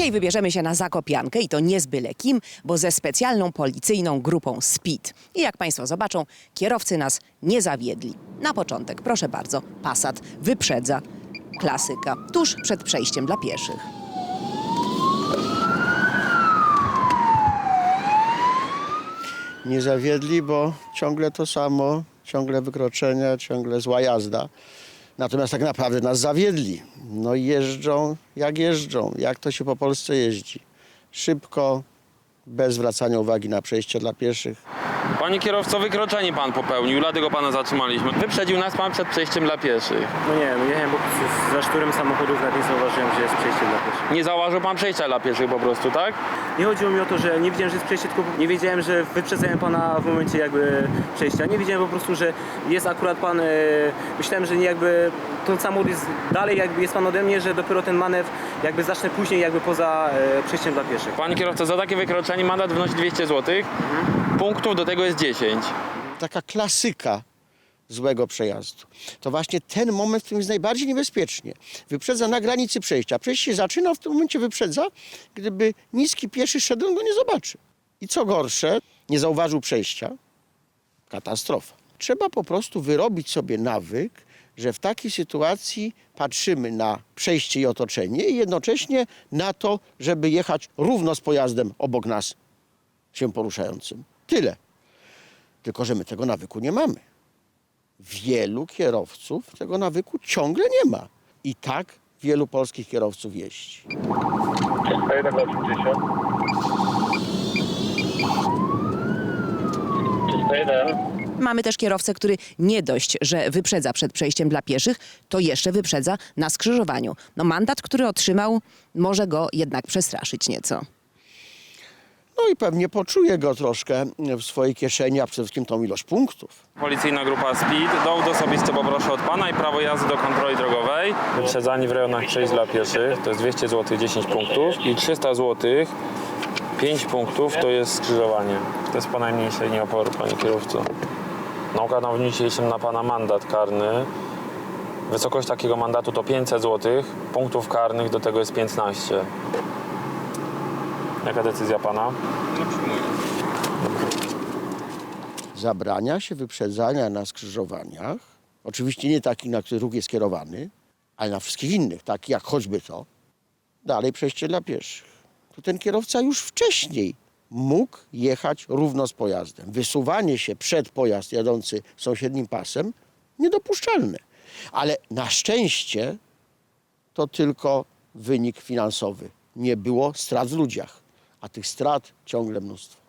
Dzisiaj wybierzemy się na Zakopiankę i to nie z byle kim, bo ze specjalną policyjną grupą SPID. I jak Państwo zobaczą, kierowcy nas nie zawiedli. Na początek, proszę bardzo, Passat wyprzedza klasyka tuż przed przejściem dla pieszych. nie zawiedli, bo ciągle to samo, ciągle wykroczenia, ciągle zła jazda. Natomiast tak naprawdę nas zawiedli. No jeżdżą jak jeżdżą, jak to się po Polsce jeździ. Szybko, bez zwracania uwagi na przejście dla pieszych. Panie kierowco, wykroczenie pan popełnił, dlatego pana zatrzymaliśmy. Wyprzedził nas pan przed przejściem dla pieszych. No nie, no jechałem po prostu za szturem samochodów, nawet nie zauważyłem, że jest przejście dla pieszych. Nie zauważył pan przejścia dla pieszych po prostu, tak? Nie chodziło mi o to, że nie wiedziałem, że jest przejście, tylko nie wiedziałem, że wyprzedzałem pana w momencie jakby przejścia. Nie wiedziałem po prostu, że jest akurat pan, e, myślałem, że nie jakby ten samochód jest dalej jakby jest pan ode mnie, że dopiero ten manewr jakby zacznę później jakby poza e, przejściem dla pieszych. Panie kierowco, za takie wykroczenie mandat wynosi 200 zł. Punktów do tego jest 10. Taka klasyka złego przejazdu. To właśnie ten moment, w którym jest najbardziej niebezpiecznie. Wyprzedza na granicy przejścia. Przejście się zaczyna, w tym momencie wyprzedza. Gdyby niski pieszy szedł, on go nie zobaczy. I co gorsze, nie zauważył przejścia. Katastrofa. Trzeba po prostu wyrobić sobie nawyk, że w takiej sytuacji patrzymy na przejście i otoczenie i jednocześnie na to, żeby jechać równo z pojazdem obok nas się poruszającym. Tyle. Tylko, że my tego nawyku nie mamy. Wielu kierowców tego nawyku ciągle nie ma. I tak wielu polskich kierowców jeździ. 380. 301. Mamy też kierowcę, który nie dość, że wyprzedza przed przejściem dla pieszych, to jeszcze wyprzedza na skrzyżowaniu. No mandat, który otrzymał, może go jednak przestraszyć nieco. No i pewnie poczuje go troszkę w swojej kieszeni, a przede wszystkim tą ilość punktów. Policyjna grupa SPID. Dowód osobisty poproszę od pana i prawo jazdy do kontroli drogowej. Wyprzedzanie w rejonach przejść dla pieszych to jest 200 zł 10 punktów i 300 zł 5 punktów to jest skrzyżowanie. To jest po najmniejszej oporu, panie kierowco. Nauka na dniu dzisiejszym na pana mandat karny. Wysokość takiego mandatu to 500 zł, punktów karnych do tego jest 15. Jaka decyzja pana? Zabrania się wyprzedzania na skrzyżowaniach. Oczywiście nie takich, na których ruch jest kierowany, ale na wszystkich innych, takich jak choćby to. Dalej przejście dla pieszych. To ten kierowca już wcześniej mógł jechać równo z pojazdem. Wysuwanie się przed pojazd jadący sąsiednim pasem niedopuszczalne. Ale na szczęście to tylko wynik finansowy. Nie było strat w ludziach, a tych strat ciągle mnóstwo.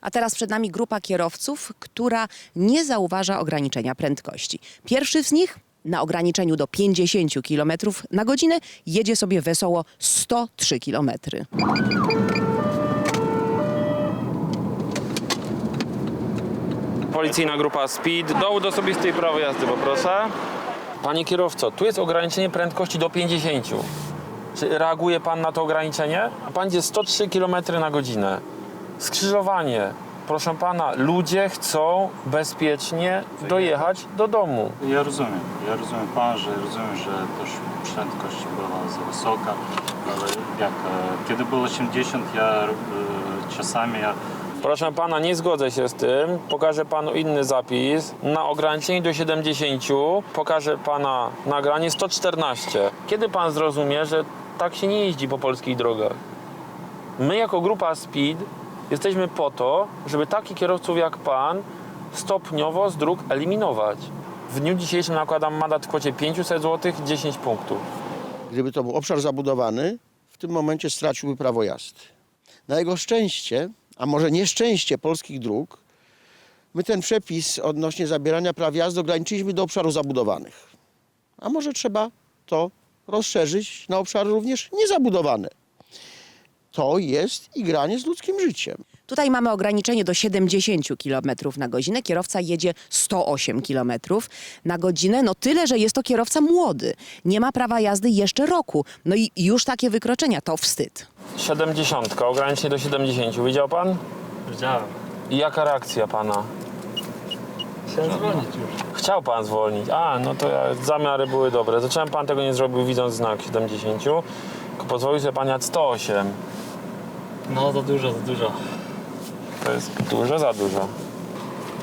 A teraz przed nami grupa kierowców, która nie zauważa ograniczenia prędkości. Pierwszy z nich na ograniczeniu do 50 km na godzinę jedzie sobie wesoło 103 km. Policyjna grupa SPID. Dowód osobisty i prawo jazdy poproszę. Panie kierowco, tu jest ograniczenie prędkości do 50. Czy reaguje Pan na to ograniczenie? A Pan idzie 103 km na godzinę. Skrzyżowanie. Proszę Pana, ludzie chcą bezpiecznie dojechać do domu. Ja rozumiem, ja rozumiem Pan, że rozumiem, że też prędkość była za wysoka, ale jak, e, kiedy było 80, ja e, czasami ja Proszę Pana, nie zgodzę się z tym. Pokażę Panu inny zapis. Na ograniczeniu do 70 pokażę Pana nagranie 114. Kiedy Pan zrozumie, że tak się nie jeździ po polskich drogach? My jako grupa SPID jesteśmy po to, żeby takich kierowców jak pan stopniowo z dróg eliminować. W dniu dzisiejszym nakładam mandat w kwocie 500 zł, 10 punktów. Gdyby to był obszar zabudowany, w tym momencie straciłby prawo jazdy. Na jego szczęście, a może nieszczęście polskich dróg, my ten przepis odnośnie zabierania praw jazdy ograniczyliśmy do obszarów zabudowanych. A może trzeba to rozszerzyć na obszary również niezabudowane. to jest igranie z ludzkim życiem. Tutaj mamy ograniczenie do 70 km na godzinę. Kierowca jedzie 108 km na godzinę. No tyle, że jest to kierowca młody. Nie ma prawa jazdy jeszcze roku. No i już takie wykroczenia to wstyd. 70, ograniczenie do 70. Widział pan? Widziałem. I jaka reakcja pana? Chciałem dzwonić już. Chciał pan zwolnić. A, no to ja, zamiary były dobre. Zacząłem pan tego nie zrobił widząc znak 70. Tylko pozwolił sobie pan jechać 108. No za dużo, za dużo. To jest dużo za dużo.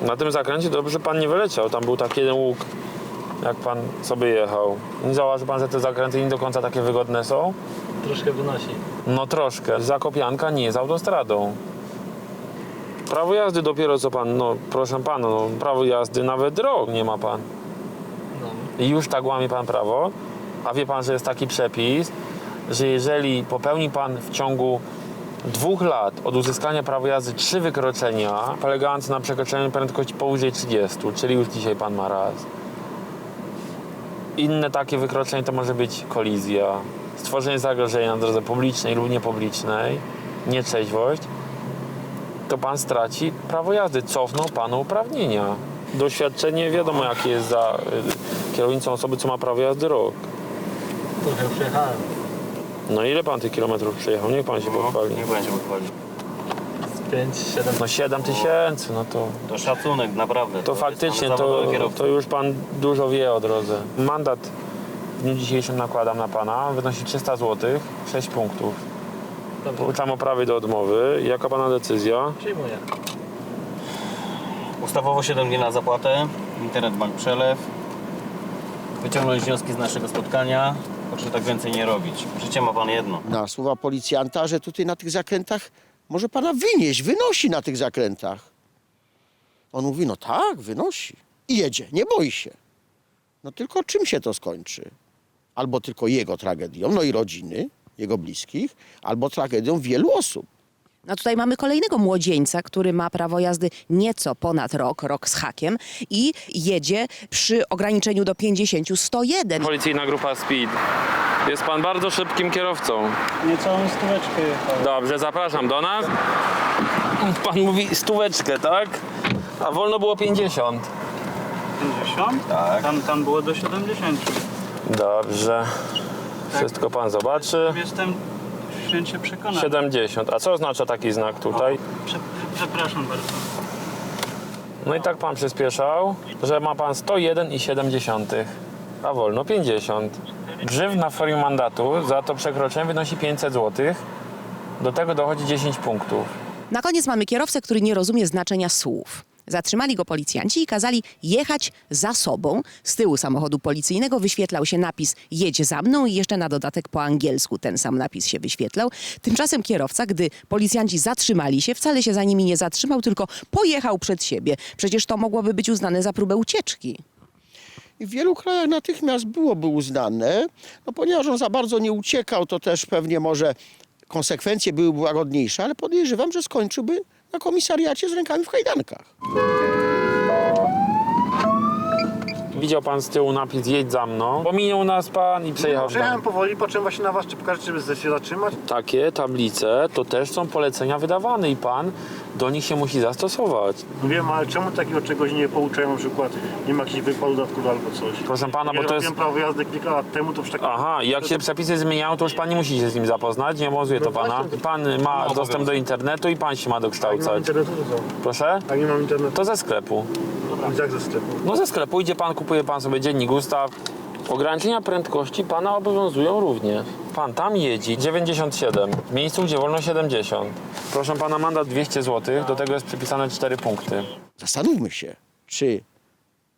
Na tym zakręcie dobrze pan nie wyleciał. Tam był taki jeden łuk, jak pan sobie jechał. Nie zauważył pan, że te zakręty nie do końca takie wygodne są? Troszkę wynosi. No troszkę. Zakopianka nie jest autostradą. Prawo jazdy dopiero co pan, no proszę pana, no, prawo jazdy nawet drog nie ma pan. No. I już tak łamie pan prawo. A wie pan, że jest taki przepis, że jeżeli popełni pan w ciągu dwóch lat od uzyskania prawa jazdy trzy wykroczenia polegające na przekroczeniu prędkości powyżej 30, czyli już dzisiaj pan ma raz. Inne takie wykroczenie to może być kolizja, stworzenie zagrożenia na drodze publicznej lub niepublicznej, nietrzeźwość, to pan straci prawo jazdy, cofną panu uprawnienia. Doświadczenie wiadomo jakie jest za y, kierownicą osoby, co ma prawo jazdy rok. Trochę przejechałem. No ile pan tych kilometrów przejechał? Niech pan się pochwali. Niech będzie pochwalił. Z 5, 7. No 7 tysięcy, no to, To szacunek, naprawdę. to jest faktycznie pan to, zawodowy kierowca. to już pan dużo wie o drodze. Mandat w dniu dzisiejszym nakładam na pana, wynosi 300 zł, 6 punktów. Dobrze, Pouczam o prawie do odmowy. Jaka pana decyzja? przyjmuję. Ustawowo 7 dni na zapłatę, internet bank przelew, wyciągnąć wnioski z naszego spotkania, proszę tak więcej nie robić. Życie ma pan jedno. Na słowa policjanta, że tutaj na tych zakrętach może pana wynieść, wynosi na tych zakrętach. On mówi, no tak, wynosi. I jedzie, nie boi się. No tylko czym się to skończy? Albo tylko jego tragedią, no i rodziny, jego bliskich, albo tragedią wielu osób. No tutaj mamy kolejnego młodzieńca, który ma prawo jazdy nieco ponad rok, rok z hakiem i jedzie przy ograniczeniu do 50 101. Policyjna grupa Speed. Jest pan bardzo szybkim kierowcą. Niecałą stóweczkę jechałem. Dobrze, zapraszam do nas. Pan mówi stóweczkę, tak? A wolno było 50. 50? Tak. Tam, tam było do 70. Dobrze. Wszystko pan zobaczy. Jestem święcie przekonany. 70. A co oznacza taki znak tutaj? Prze, przepraszam bardzo. No i tak pan przyspieszał, że ma pan 101,7, a wolno 50. Grzywna w formie mandatu za to przekroczenie wynosi 500 zł. Do tego dochodzi 10 punktów. Na koniec mamy kierowcę, który nie rozumie znaczenia słów. Zatrzymali go policjanci i kazali jechać za sobą. Z tyłu samochodu policyjnego wyświetlał się napis jedź za mną i jeszcze na dodatek po angielsku ten sam napis się wyświetlał. Tymczasem kierowca, gdy policjanci zatrzymali się, wcale się za nimi nie zatrzymał, tylko pojechał przed siebie. Przecież to mogłoby być uznane za próbę ucieczki. I w wielu krajach natychmiast byłoby uznane, no ponieważ on za bardzo nie uciekał, to też pewnie może konsekwencje byłyby łagodniejsze, ale podejrzewam, że skończyłby na komisariacie z rękami w kajdankach. Widział pan z tyłu napis jedź za mną. Pominął nas pan i przejechał w Przejechałem powoli, po czym właśnie na was czepkarz, żeby się zatrzymać. Takie tablice to też są polecenia wydawane i pan do nich się musi zastosować. No wiem, ale czemu takiego czegoś nie pouczają na przykład? Nie ma jakichś dodatków albo coś. Proszę pana, ja bo to jest... prawo jazdy kilka lat temu, to już tak... Aha, jak się przepisy zmieniają, to już pan nie musi się z nim zapoznać, nie obowiązuje to No pana. właśnie. Pan ma dostęp do internetu i pan się ma Jak nie mam dokształcać. internetu, to co? Proszę? Jak nie mam internetu, To ze sklepu. Jak ze sklepu? No ze sklepu idzie pan, kupuje pan sobie dziennik ustaw. Ograniczenia prędkości pana obowiązują również. Pan tam jedzie 97, w miejscu gdzie wolno 70. Proszę pana, mandat 200 zł, do tego jest przypisane 4 punkty. Zastanówmy się, czy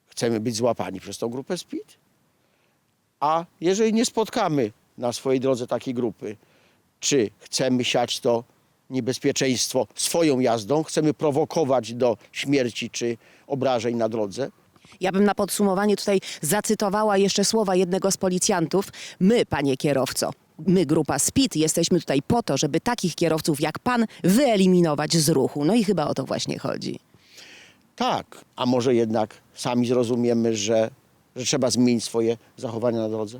chcemy być złapani przez tą grupę SPID? A jeżeli nie spotkamy na swojej drodze takiej grupy, czy chcemy siać to niebezpieczeństwo swoją jazdą, chcemy prowokować do śmierci czy obrażeń na drodze? Ja bym na podsumowanie tutaj zacytowała jeszcze słowa jednego z policjantów. My, panie kierowco, my, grupa SPID, jesteśmy tutaj po to, żeby takich kierowców jak pan wyeliminować z ruchu. No i chyba o to właśnie chodzi. Tak, a może jednak sami zrozumiemy, że, że trzeba zmienić swoje zachowania na drodze?